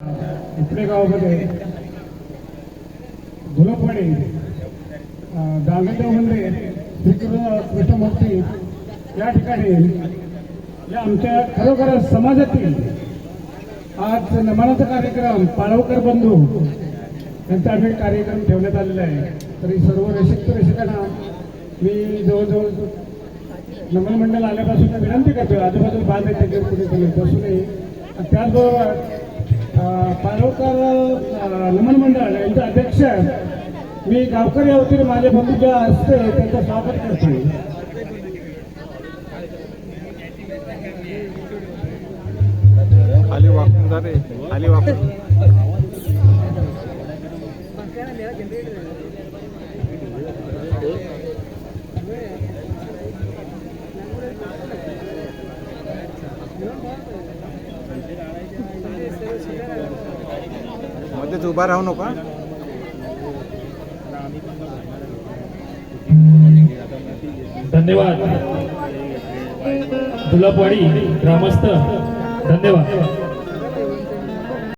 इकडे गावामध्ये गुलाबवाडी दांगेगाव मंदिर कृष्णमूर्ती या ठिकाणी या आमच्या खरोखर समाजातील आज नमनाचा कार्यक्रम पाळवकर बंधू यांचा आम्ही कार्यक्रम ठेवण्यात आलेला आहे. तरी सर्व रसिक रसिकांना मी जवळजवळ नमन मंडळ आल्यापासून विनंती करतो आजूबाजूला बांध त्याच्यावर कुठे कुठे बसू नये. त्याचबरोबर अं, नमन मंडळ यांचे अध्यक्ष मी गावकरी या वतीने माझे बंधू ज्या असते त्यांचं स्वागत करतो खाली वाकून जाते रे खाली वाकून. मध्येच उभा राहू नका. धन्यवाद. गुलाबवाडी ग्रामस्थ धन्यवाद.